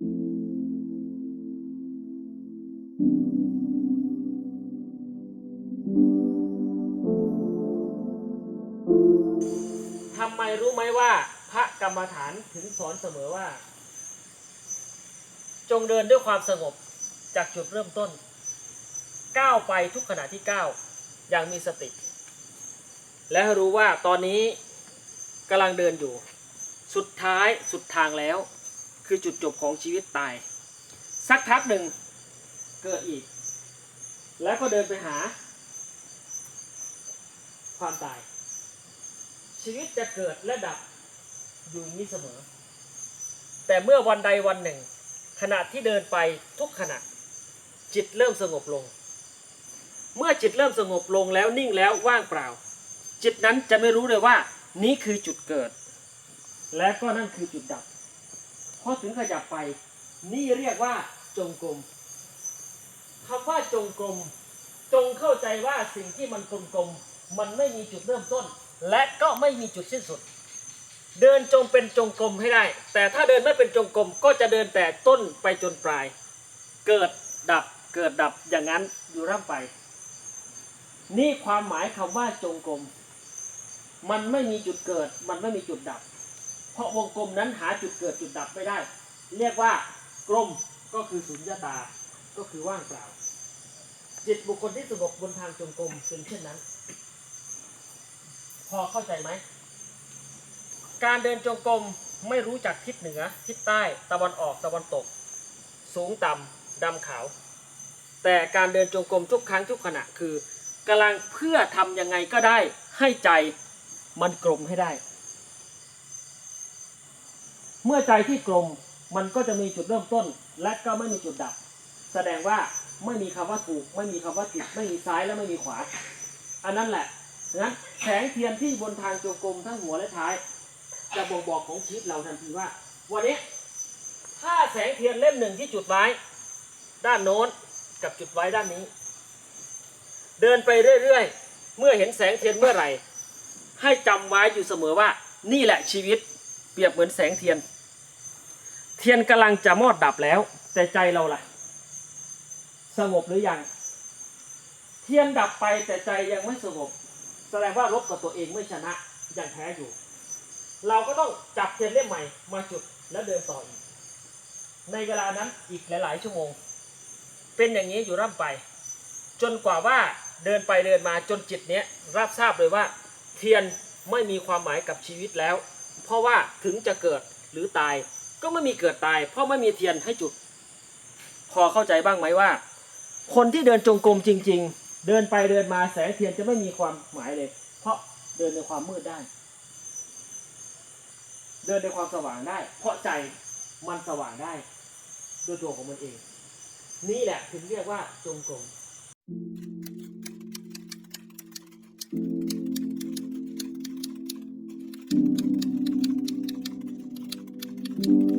ทำไมรู้ไหมว่า พระกรรมฐานถึงสอนเสมอว่า จงเดินด้วยความสงบจากจุดเริ่มต้นก้าวไปทุกขณะที่ก้าวอย่างมีสติ และรู้ว่าตอนนี้กำลังเดินอยู่ สุดท้ายสุดทางแล้ว คือจุดจบของชีวิตตาย สักพักหนึ่งเกิดอีก แล้วก็เดินไปหา ความตาย ชีวิตจะเกิดและดับอยู่อย่างนี้เสมอ แต่เมื่อวันใดวันหนึ่ง ขณะที่เดินไปทุกขณะ จิตเริ่มสงบลง เมื่อจิตเริ่มสงบลงแล้วนิ่งแล้วว่างเปล่า จิตนั้นจะไม่รู้เลยว่า นี้คือจุดเกิด และก็นั่นคือจุดดับ พอถึงขยับไป นี่เรียกว่าจงกรมคำว่าจงกรมจงเข้าใจว่าสิ่งที่มันกลมๆมันไม่มีจุดเริ่มต้น และก็ไม่มีจุดสิ้นสุด เดินจงเป็นจงกรมให้ได้ แต่ถ้าเดินไม่เป็นจงกรมก็จะเดินแต่ต้นไปจนปลาย เกิดดับเกิดดับอย่างนั้นอยู่ร่ำไป นี่ความหมายคำว่าจงกรมมันไม่มีจุดเกิด มันไม่มีจุดดับ เพราะวงกลมนั้นหาจุดเกิดจุดดับไม่ได้ เรียกว่ากลมก็คือสุญญตา ก็คือว่างเปล่า จิตบุคคลที่สงบบนทางจงกรมเป็นเช่นนั้น พอเข้าใจไหม การเดินจงกรมไม่รู้จักทิศเหนือ ทิศใต้ตะวันออกตะวันตก สูงต่ำดำขาว แต่การเดินจงกรมทุกครั้งทุกขณะคือกำลังเพื่อทำยังไงก็ได้ให้ใจมันกลมให้ได้ เมื่อใจที่กลมมันก็จะมีจุดเริ่มต้น และก็ไม่มีจุดดับ แสดงว่าไม่มีคำว่าถูก ไม่มีคำว่าผิด ไม่มีซ้ายและไม่มีขวา อันนั้นแหละงั้นแสงเทียนที่บนทางจงกรมทั้งหัวและท้าย จะบ่งบอกของชีวิตเราทันทีว่า วันนี้ถ้าแสงเทียนเล่มหนึ่งที่จุดไว้ ด้านโน้นกับจุดไว้ด้านนี้ เดินไปเรื่อยๆ เมื่อเห็นแสงเทียนเมื่อไหร่ ให้จำไว้อยู่เสมอว่า นี่แหละชีวิตเปรียบเหมือนแสงเทียน เทียนกำลังจะมอดดับแล้ว แต่ใจเราล่ะ สงบหรือยัง เทียนดับไปแต่ใจยังไม่สงบ แสดงว่ารบกับตัวเองไม่ชนะยังแพ้อยู่ เราก็ต้องจับเทียนเล่มใหม่มาจุดแล้วเดินต่ออีก ในเวลานั้นอีกหลาย ๆ ชั่วโมง เป็นอย่างนี้อยู่ร่ำไป จนกว่าว่าเดินไปเดินมาจนจิตเนี้ยรับทราบเลยว่า เทียนไม่มีความหมายกับชีวิตแล้ว เพราะว่าถึงจะเกิดหรือตาย ก็ไม่มีเกิดตาย เพราะไม่มีเทียนให้จุด พอเข้าใจบ้างไหมว่า คนที่เดินจงกรมจริง ๆ เดินไปเดินมาแสงเทียนจะไม่มีความหมายเลย เพราะเดินในความมืดได้ เดินในความสว่างได้ เพราะใจมันสว่างได้ด้วยตัวของมันเอง นี่แหละถึงเรียกว่าจงกรม Thank